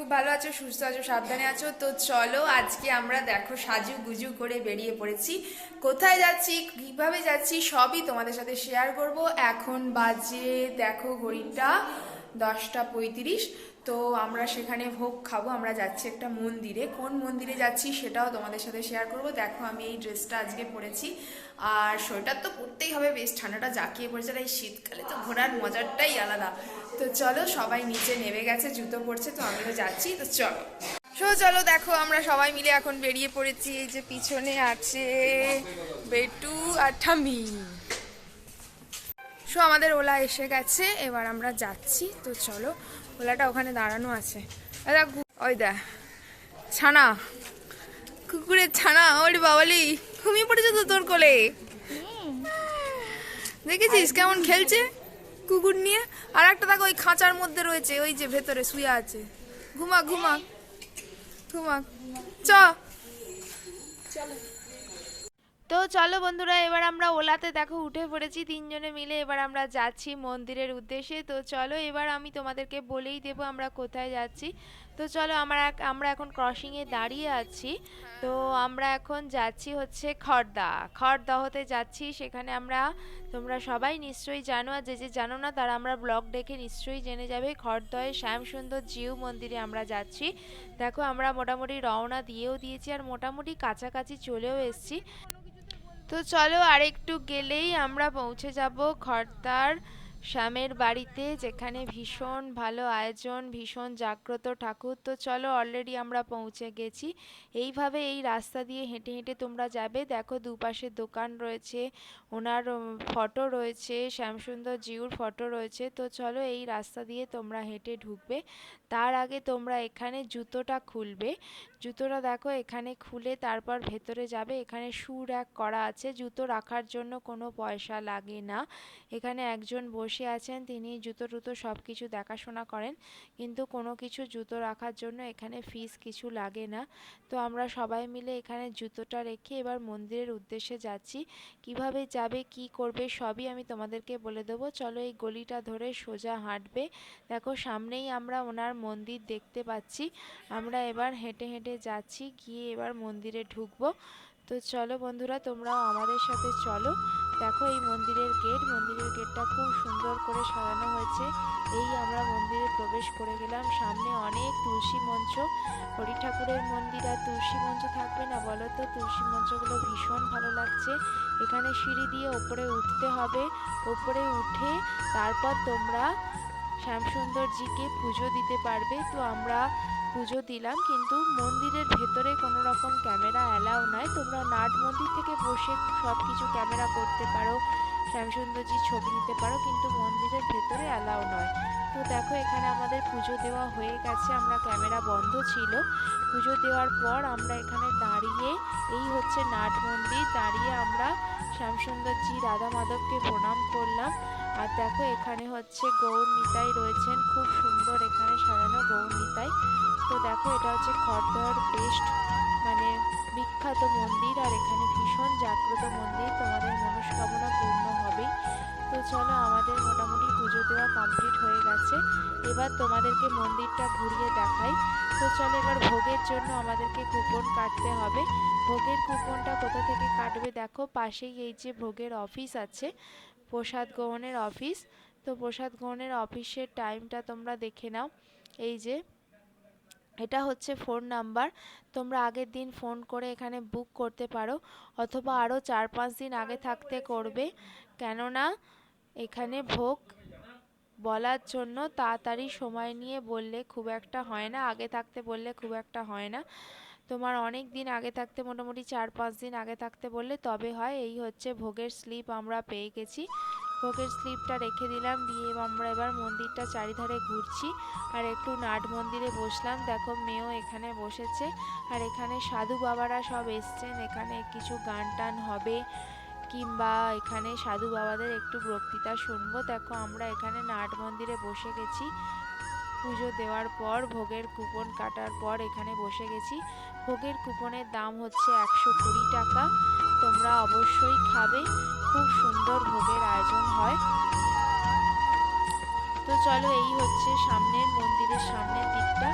খুব ভালো আছো, সুস্থ আছো, সাবধানে আছো। তো চলো, আজকে আমরা দেখো সাজু গুজু করে বেরিয়ে পড়েছি। কোথায় যাচ্ছি, কীভাবে যাচ্ছি, সবই তোমাদের সাথে শেয়ার করব। এখন বাজে, দেখো, ঘড়িটা দশটা পঁয়ত্রিশ। তো আমরা সেখানে ভোগ খাব, আমরা যাচ্ছি একটা মন্দিরে। কোন মন্দিরে যাচ্ছি সেটাও তোমাদের সাথে শেয়ার করব। দেখো আমি এই ড্রেসটা আজকে পরেছি। আর সোয়েটার তো পরতেই হবে, বেশ ঠান্ডাটা জাঁকিয়ে পড়েছে এই শীতকালে তো ঘোরার মজাটাই আলাদা। তো চলো, সবাই নিচে নেমে গেছে, জুতো পরছে, তো আমিও যাচ্ছি, তো চলো। সো চলো, দেখো, আমরা সবাই মিলে এখন বেরিয়ে পড়েছি, এই যে পিছনে আছে বেটু আর ঠামি সো আমাদের ওলা এসে গেছে, এবার আমরা যাচ্ছি, তো চলো। ওলাটা ওখানে দাঁড়ানো আছে। ওই দেখ, ছানা। কুকুরের ছানা, ওরে বাবালি, ঘুমিয়ে পড়েছে তো তোর কোলে। দেখেছিস কেমন খেলছে কুকুর নিয়ে? আর একটা দেখো, ওই খাঁচার মধ্যে রয়েছে, ওই যে ভেতরে শুয়ে আছে। ঘুমা ঘুমা ঘুমা। চ। তো চলো বন্ধুরা, এবার আমরা ওলাতে দেখো উঠে পড়েছি তিনজনে মিলে। এবার আমরা যাচ্ছি মন্দিরের উদ্দেশ্যে। তো চলো এবার আমি তোমাদেরকে বলেই দেবো আমরা কোথায় যাচ্ছি। তো চলো আমরা আমরা এখন ক্রসিংয়ে দাঁড়িয়ে আছি। তো আমরা এখন যাচ্ছি হচ্ছে খড়দা। খড়দহতে যাচ্ছি, সেখানে আমরা, তোমরা সবাই নিশ্চয়ই জানো, আর যে যে জানো না, তারা আমরা ব্লগ দেখে নিশ্চয়ই জেনে যাবে, খড়দহে শ্যামসুন্দর জিউ মন্দিরে আমরা যাচ্ছি। দেখো আমরা মোটামুটি রওনা দিয়েও দিয়েছি, আর মোটামুটি কাছাকাছি চলেও এসেছি। তো চলো আরেকটু গেলেই আমরা পৌঁছে যাব খর্তার শ্যামের বাড়িতে যেখানে ভীষণ ভালো আয়োজন, ভীষণ জাগ্রত ঠাকুর, তো চলো অলরেডি আমরা পৌঁছে গেছি। এইভাবে এই রাস্তা দিয়ে হেঁটে হেঁটে তোমরা যাবে। দেখো দুপাশে দোকান রয়েছে, ওনার ফটো রয়েছে, শ্যামসুন্দর জিউর ফটো রয়েছে। তো চলো এই রাস্তা দিয়ে তোমরা হেঁটে ঢুকবে। তার আগে তোমরা এখানে জুতোটা খুলবে। জুতোটা দেখো এখানে খুলে তারপর ভেতরে যাবে। এখানে শু র্যাক করা আছে। জুতো রাখার জন্য কোনো পয়সা লাগে না। এখানে একজন বসে আছেন, তিনি জুতো টুতো সব কিছু দেখাশোনা করেন। কিন্তু কোনো কিছু জুতো রাখার জন্য এখানে ফিস কিছু লাগে না। তো আমরা সবাই মিলে এখানে জুতোটা রেখে এবার মন্দিরের উদ্দেশ্যে যাচ্ছি। কীভাবে যাবে, কি করবে, সবই আমি তোমাদেরকে বলে দেবো। চলো এই গলিটা ধরে সোজা হাঁটবে। দেখো, সামনেই আমরা ওনার মন্দির দেখতে পাচ্ছি। আমরা এবার হেঁটে হেঁটে যাচ্ছি, গিয়ে এবার মন্দিরে ঢুকবো। তো চলো বন্ধুরা, তোমরাও আমাদের সাথে চলো। দেখো এই মন্দিরের গেট, মন্দিরের গেটটা খুব সুন্দর করে সাজানো হয়েছে। এই আমরা মন্দিরে প্রবেশ করে গেলাম। সামনে অনেক তুলসী মঞ্চ। হরি ঠাকুরের মন্দির আর তুলসী মঞ্চ থাকবে না বলো তো? তুলসী মঞ্চগুলো ভীষণ ভালো লাগছে। এখানে সিঁড়ি দিয়ে ওপরে উঠতে হবে। ওপরে উঠে তারপর তোমরা শ্যামসুন্দরজিকে পুজো দিতে পারবে। তো আমরা পুজো দিলাম, কিন্তু মন্দিরের ভেতরে কোনো রকম ক্যামেরা অ্যালাউ নয় তোমরা নাট মন্দির থেকে বসে সব কিছু ক্যামেরা করতে পারো শ্যামসুন্দরজির ছবি নিতে পারো, কিন্তু মন্দিরের ভেতরে অ্যালাউ নয়। তো দেখো, এখানে আমাদের পুজো দেওয়া হয়ে গেছে, আমরা ক্যামেরা বন্ধ ছিল। পুজো দেওয়ার পর আমরা এখানে দাঁড়িয়ে, এই হচ্ছে নাট মন্দির, দাঁড়িয়ে আমরা শ্যামসুন্দরজি রাধা মাধবকে প্রণাম করলাম। আর দেখো, এখানে হচ্ছে গৌর নিতাই রয়েছেন, খুব সুন্দর এখানে সাজানো গৌর নিতাই। তো দেখো, এটা হচ্ছে খড়দহর বেস্ট মানে বিখ্যাত মন্দির, আর এখানে ভীষণ জাগ্রত মন্দির। তোমাদের মনস্কামনা পূর্ণ হবেই। তো চলো, আমাদের মোটামুটি পুজো দেওয়া কমপ্লিট হয়ে গেছে। এবার তোমাদেরকে মন্দিরটা ঘুরিয়ে দেখাই। তো চলো, এবার ভোগের জন্য আমাদেরকে কুপন কাটতে হবে। ভোগের কুপনটা কোথা থেকে কাটবে দেখো? পাশেই এই যে ভোগের অফিস আছে, প্রসাদ গ্রহণের অফিস তো প্রসাদ গ্রহণের অফিসের টাইমটা তোমরা দেখে নাও। এই যে এটা হচ্ছে ফোন নাম্বার। তোমরা আগের দিন ফোন করে এখানে বুক করতে পারো, অথবা আরও চার পাঁচ দিন আগে থাকতে করবে। কেননা এখানে ভোগ বলার জন্য তাড়াতাড়ি সময় নিয়ে বললে খুব একটা হয় না, আগে থাকতে বললে খুব একটা হয় না। তোমার অনেক দিন আগে থাকতে, মোটামুটি চার পাঁচ দিন আগে থাকতে বললে তবে হয়। এই হচ্ছে ভোগের স্লিপ আমরা পেয়ে গেছি। ভোগের স্লিপটা রেখে দিলাম, দিয়ে আমরা এবার মন্দিরটা চারিধারে ঘুরছি। আর একটু নাট মন্দিরে বসলাম। দেখো মেয়েও এখানে বসেছে। আর এখানে সাধু বাবারা সব এসছেন। এখানে কিছু গান টান হবে, কিংবা এখানে সাধু বাবাদের একটু বক্তৃতা শুনব। দেখো আমরা এখানে নাট মন্দিরে বসে গেছি। পুজো দেওয়ার পর, ভোগের কুপন কাটার পর এখানে বসে গেছি। ভোগের কুপনের দাম হচ্ছে একশো কুড়ি টাকা। তোমরা অবশ্যই খাবে। খুব সুন্দর ভোগের আয়োজন হয়। তো চলো, এই হচ্ছে সামনের মন্দিরের সামনের দিকটা।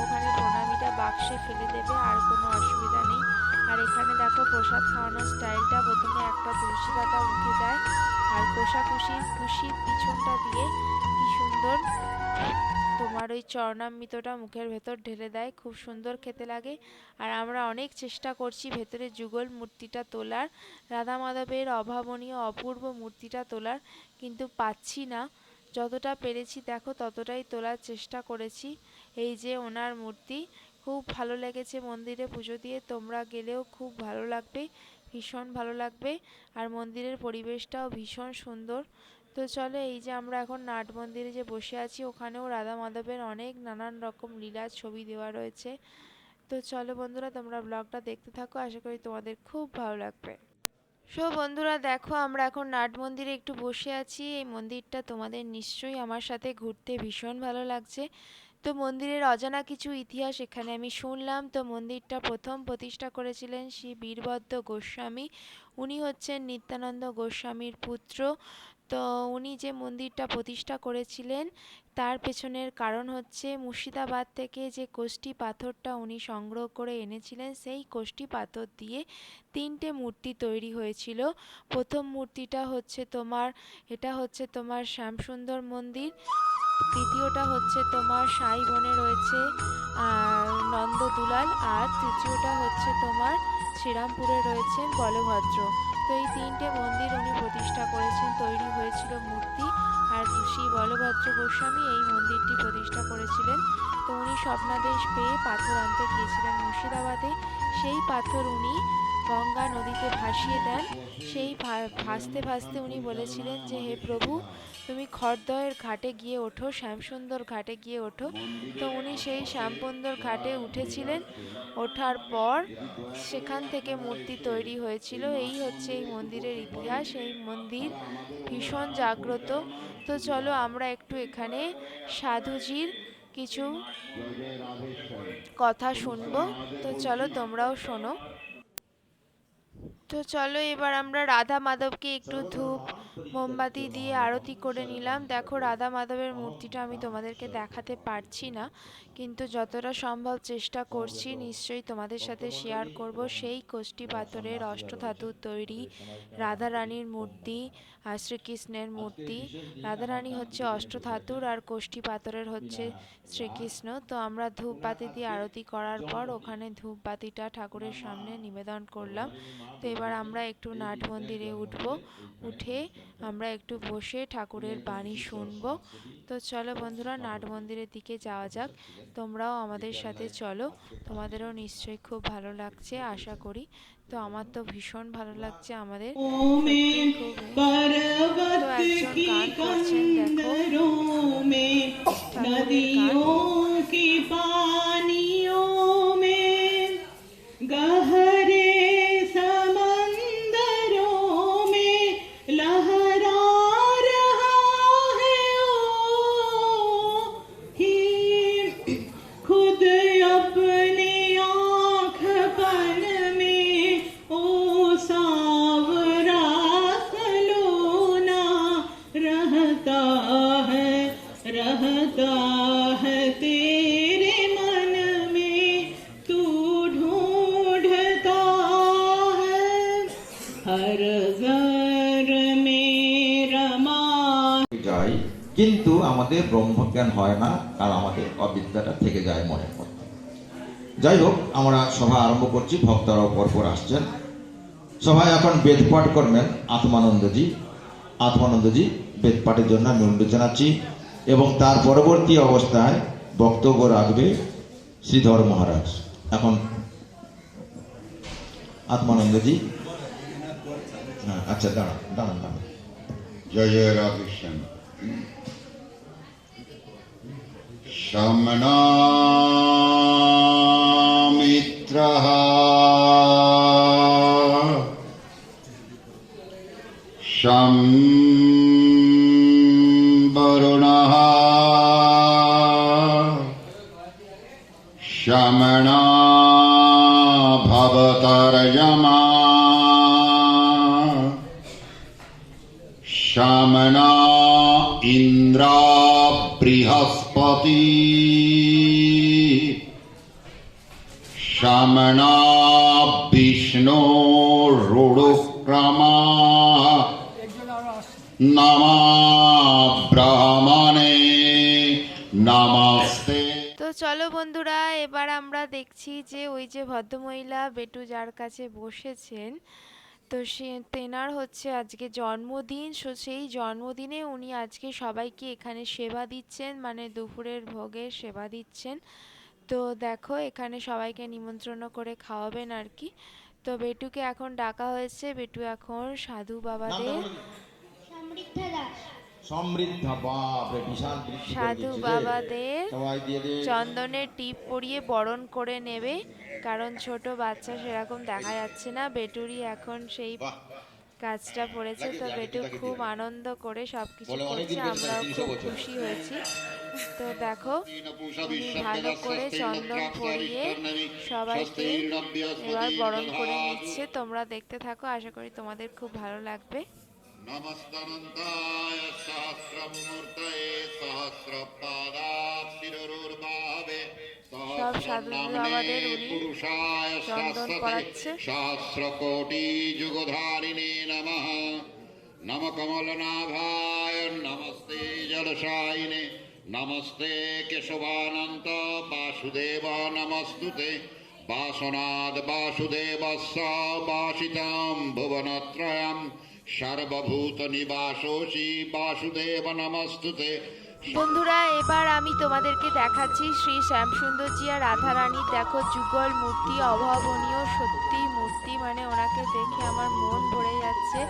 ওখানে প্রণামীটা বাক্সে ফেলে দেবে, আর কোনো অসুবিধা নেই। আর এখানে দেখো, প্রসাদ খাওয়ানোর স্টাইলটা প্রথমে একটা তুলসী পাতা মুখে দেয় আর কোষাকুষির খুশির পিছনটা দিয়ে কি সুন্দর তোমার ওই চরণামৃতটা মুখের ভেতর ঢেলে দেয়, খুব সুন্দর খেতে লাগে। আর আমরা অনেক চেষ্টা করছি ভেতরে যুগল মূর্তিটা তোলার, রাধা মাধবের অভাবনীয় অপূর্ব মূর্তিটা তোলার, কিন্তু পাচ্ছি না। যতটা পেরেছি দেখো, ততটাই তোলার চেষ্টা করেছি। এই যে ওনার মূর্তি, খুব ভালো লেগেছে মন্দিরে পুজো দিয়ে। তোমরা গেলেও খুব ভালো লাগবে, ভীষণ ভালো লাগবে। আর মন্দিরের পরিবেশটাও ভীষণ সুন্দর। তো চলো এই যে আমরা এখন নাট মন্দিরে যে বসে আছি, ওখানেও রাধা মাধবের অনেক নানান রকম লীলার ছবি দেওয়া রয়েছে। তো চলো বন্ধুরা, তোমরা ব্লগটা দেখতে থাকো, আশা করি তোমাদের খুব ভালো লাগবে। সো বন্ধুরা, দেখো আমরা এখন নাট মন্দিরে একটু বসে আছি। এই মন্দিরটা তোমাদের নিশ্চয়ই আমার সাথে ঘুরতে ভীষণ ভালো লাগছে। তো মন্দিরের অজানা কিছু ইতিহাস এখানে আমি শুনলাম। তো মন্দিরটা প্রথম প্রতিষ্ঠা করেছিলেন শ্রী বীরভদ্র গোস্বামী। উনি হচ্ছেন নিত্যানন্দ গোস্বামীর পুত্র। তো উনি যে মন্দিরটা প্রতিষ্ঠা করেছিলেন, তার পেছনের কারণ হচ্ছে মুর্শিদাবাদ থেকে যে কোষ্টি পাথরটা উনি সংগ্রহ করে এনেছিলেন, সেই কোষ্টি পাথর দিয়ে তিনটে মূর্তি তৈরি হয়েছিল। প্রথম মূর্তিটা হচ্ছে তোমার, এটা হচ্ছে তোমার শ্যামসুন্দর মন্দির। দ্বিতীয়টা হচ্ছে তোমার সাই বনে রয়েছে নন্দ দুলাল আর তৃতীয়টা হচ্ছে তোমার শ্রীরামপুরে রয়েছেন বলভদ্র। তো এই তিনটে মন্দির উনি প্রতিষ্ঠা করেছেন, তৈরি হয়েছিল মূর্তি আর শ্রী বলভদ্র গোস্বামী এই মন্দিরটি প্রতিষ্ঠা করেছিলেন। তো উনি স্বপ্নাদেশ পেয়ে পাথর আনতে গিয়েছিলেন মুর্শিদাবাদে। সেই পাথর উনি গঙ্গা নদীতে ভাসিয়ে দেন। সেই ভাসতে ভাসতে উনি বলেছিলেন যে, হে প্রভু, তুমি খড়দয়ের ঘাটে গিয়ে ওঠো, শ্যামসুন্দর ঘাটে গিয়ে ওঠো। তো উনি সেই শ্যামসুন্দর ঘাটে উঠেছিলেন। ওঠার পর সেখান থেকে মূর্তি তৈরি হয়েছিল। এই হচ্ছে এই মন্দিরের ইতিহাস, এই মন্দির ভীষণ জাগ্রত। তো চলো আমরা একটু এখানে সাধুজির কিছু কথা শুনব। তো চলো তোমরাও শোনো। তো চলো এবার আমরা রাধা মাধবকে একটু ধূপ মোমবাতি দিয়ে আরতি করে নিলাম। দেখো রাধা মাধবের মূর্তিটা আমি তোমাদেরকে দেখাতে পারছি না কিন্তু যতটা সম্ভব চেষ্টা করছি নিশ্চয়ই তোমাদের সাথে শেয়ার করব। সেই কোষ্টি পাথরের অষ্টধাতুর তৈরি রাধা রানীর মূর্তি আর শ্রীকৃষ্ণের মূর্তি। রাধা রানী হচ্ছে অষ্টধাতুর আর কোষ্টি পাথরের হচ্ছে শ্রীকৃষ্ণ। তো আমরা ধূপবাতি দিয়ে আরতি করার পর ওখানে ধূপবাতিটা ঠাকুরের সামনে নিবেদন করলাম। তো এবার আমরা একটু নাট মন্দিরে উঠব। উঠে আমরা একটু বসে ঠাকুরের বাণী শুনব তো চলো বন্ধুরা নাট মন্দিরের দিকে যাওয়া যাক তোমরাও আমাদের সাথে চলো তোমাদেরও নিশ্চয়ই খুব ভালো লাগছে আশা করি তো আমার তো ভীষণ ভালো লাগছে আমাদের में সত্যি খুবই। पर्वत तो একজন की গান করছেন দেখো कंदरों में नदियों की पानियों আমাদের ব্রহ্মজ্ঞান হয় না আর আমাদের অবিদ্যাটা থেকে যায় মনে করে যাই হোক আমরা সভা আরম্ভ করছি, ভক্তরাও পরপর আসছেন। সভায় এখন বেদপাঠ করবেন আত্মানন্দজি। আত্মানন্দজি বেদপাঠের জন্য আমি জানাচ্ছি এবং তার পরবর্তী অবস্থায় বক্তব্য রাখবে শ্রীধর মহারাজ। এখন আত্মানন্দজি। হ্যাঁ আচ্ছা দাঁড়ান দাঁড়ান দাঁড়ান। জয় জয় রাধেশ্যাম शमनामित्रः। शम् ব্রাহ্মণে নমস্তে। তো চলো বন্ধুরা, এবার আমরা দেখছি যে ওই যে ভদ্রমহিলা বেটু যার কাছে বসেছেন, তো সে, তেনার হচ্ছে আজকে জন্মদিন, সো সেই জন্মদিনে উনি আজকে সবাইকে এখানে সেবা দিচ্ছেন মানে দুপুরের ভোগের সেবা দিচ্ছেন। তো দেখো, এখানে সবাইকে নিমন্ত্রণ করে খাওয়াবেন আর কি। তো বেটুকে এখন ডাকা হয়েছে। বেটু এখন সাধু বাবাদের সমৃদ্ধা বিশাল সাধু বাবাদের চন্দনের টিপ পরিয়ে বরণ করে নেবে। কারণ ছোট বাচ্চা সেরকম দেখা যাচ্ছে না। বেটুরি এখন সেই কাজটা পড়েছে তো বেটু খুব আনন্দ করে সবকিছু বলে অনেকদিন করছে আমরাও খুব খুশি হয়েছি। তো দেখো উনি ভালো করে চন্দন পরিয়ে সবাইকে এবার বরণ করে নিচ্ছে। তোমরা দেখতে থাকো আশা করি তোমাদের খুব ভালো লাগবে। সহস্রমূর্তয়ে সব সাধু বাবাদের উনি চন্দন পরাচ্ছে। সহস্রকোটি যুগধারিণে নমঃ। নম কমলনাভায় নমস্তে জলশায়িনে নমস্তে কেশবানন্ত বাসুদেব নমস্তুতে। বাসনাদ বাসিতাম সর্বভূত নিবাসোষি বাসুদেব নমস্তুতে। বন্ধুরা, এবার আমি তোমাদেরকে দেখাচ্ছি শ্রী শ্যামসুন্দরজি আর রাধারানীর। দেখো, যুগল মূর্তি, অভাবনীয়, সত্যি মূর্তি মানে ওনাকে দেখে আমার মন ভরে যাচ্ছে।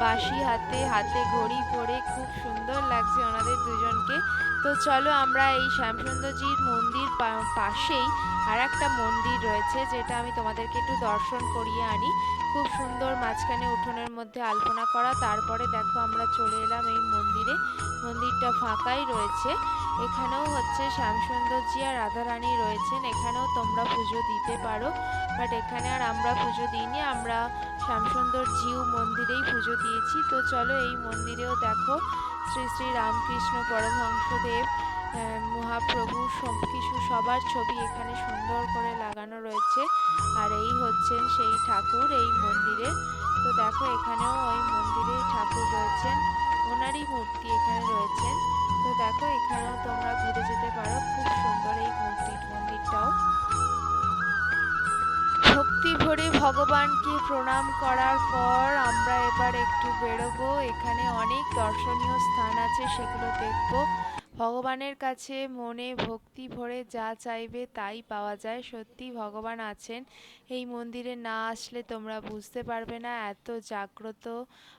বাঁশি হাতে হাতে ঘড়ি পরে, খুব সুন্দর লাগছে ওনাদের দুজনকে। তো চলো আমরা এই শ্যামসুন্দরজির মন্দির পাশেই আর একটা মন্দির রয়েছে যেটা আমি তোমাদেরকে একটু দর্শন করিয়ে আনি। খুব সুন্দর মাঝখানে উঠোনের মধ্যে আলপনা করা, তারপরে দেখো আমরা চলে এলাম এই মন্দিরে। মন্দিরটা ফাঁকাই রয়েছে। এখানেও হচ্ছে শ্যামসুন্দরজি আর রাধারানী রয়েছেন। এখানেও তোমরা পুজো দিতে পারো। বাট এখানে আর আমরা পুজো দিইনি, আমরা শ্যামসুন্দর জিউ মন্দিরেই পুজো দিয়েছি। তো চলো এই মন্দিরেও দেখো শ্রী শ্রী রামকৃষ্ণ পরমহংসদেব মহাপ্রভু কিছু সবার ছবি এখানে সুন্দর করে লাগানো রয়েছে। আর এই হচ্ছেন সেই ঠাকুর, এই মন্দিরে। তো দেখো, এখানেও ওই মন্দিরে ঠাকুর রয়েছেন। ওনারই মূর্তি এখানে রয়েছেন। তো দেখো, এখানেও তোমরা ঘুরে যেতে পারো। খুব সুন্দর এই মূর্তি, মন্দিরটাও। ভক্তি ভরে ভগবানকে প্রণাম করার পর আমরা এবার একটু বেরোবো। এখানে অনেক দর্শনীয় স্থান আছে, সেগুলো দেখব। ভগবানের কাছে মনে ভক্তি ভরে যা চাইবে তাই পাওয়া যায়। সত্যি ভগবান আছেন। এই মন্দিরে না আসলে তোমরা বুঝতে পারবে না। এত জাগ্রত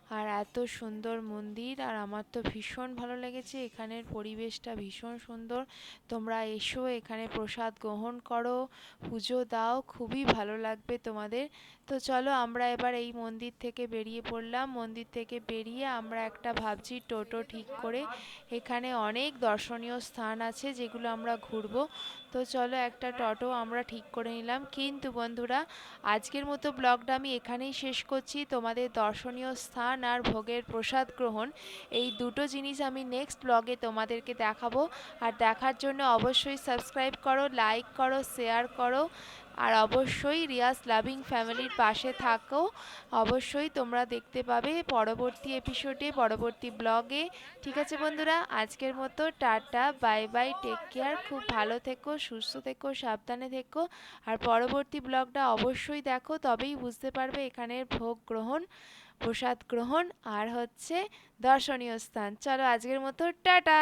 আর এত সুন্দর মন্দির, আর আমার তো ভীষণ ভালো লেগেছে। এখানের পরিবেশটা ভীষণ সুন্দর। তোমরা এসো, এখানে প্রসাদ গ্রহণ করো, পুজো দাও, খুবই ভালো লাগবে তোমাদের। তো চলো, আমরা এবার এই মন্দির থেকে বেরিয়ে পড়লাম। মন্দির থেকে বেরিয়ে আমরা একটা ভাবছি টোটো ঠিক করে। এখানে অনেক দর্শনীয় স্থান আছে যেগুলো আমরা ঘুরবো। তো চলো, একটা টোটো আমরা ঠিক করে নিলাম। কিন্তু বন্ধুরা, আজকের মতো ব্লগটা আমি এখানেই শেষ করছি। তোমাদের দর্শনীয় স্থান আর ভোগের প্রসাদ গ্রহণ, এই দুটো জিনিস আমি নেক্সট ব্লগে তোমাদেরকে দেখাবো। আর দেখার জন্য অবশ্যই সাবস্ক্রাইব করো লাইক করো শেয়ার করো। আর অবশ্যই রিয়াজ লাভিং ফ্যামিলির পাশে থাকো। অবশ্যই তোমরা দেখতে পাবে পরবর্তী এপিসোডে পরবর্তী ব্লগে ঠিক আছে বন্ধুরা, আজকের মতো tata bye bye take care খুব ভালো থেকো, সুস্থ থেকো, সাবধানে থেকো। আর পরবর্তী ব্লগটা অবশ্যই দেখো, তবেই বুঝতে পারবে এখানের ভোগ গ্রহণ। প্রসাদ গ্রহণ আর হচ্ছে দর্শনীয় স্থান। চলো আজকের মতো টাটা!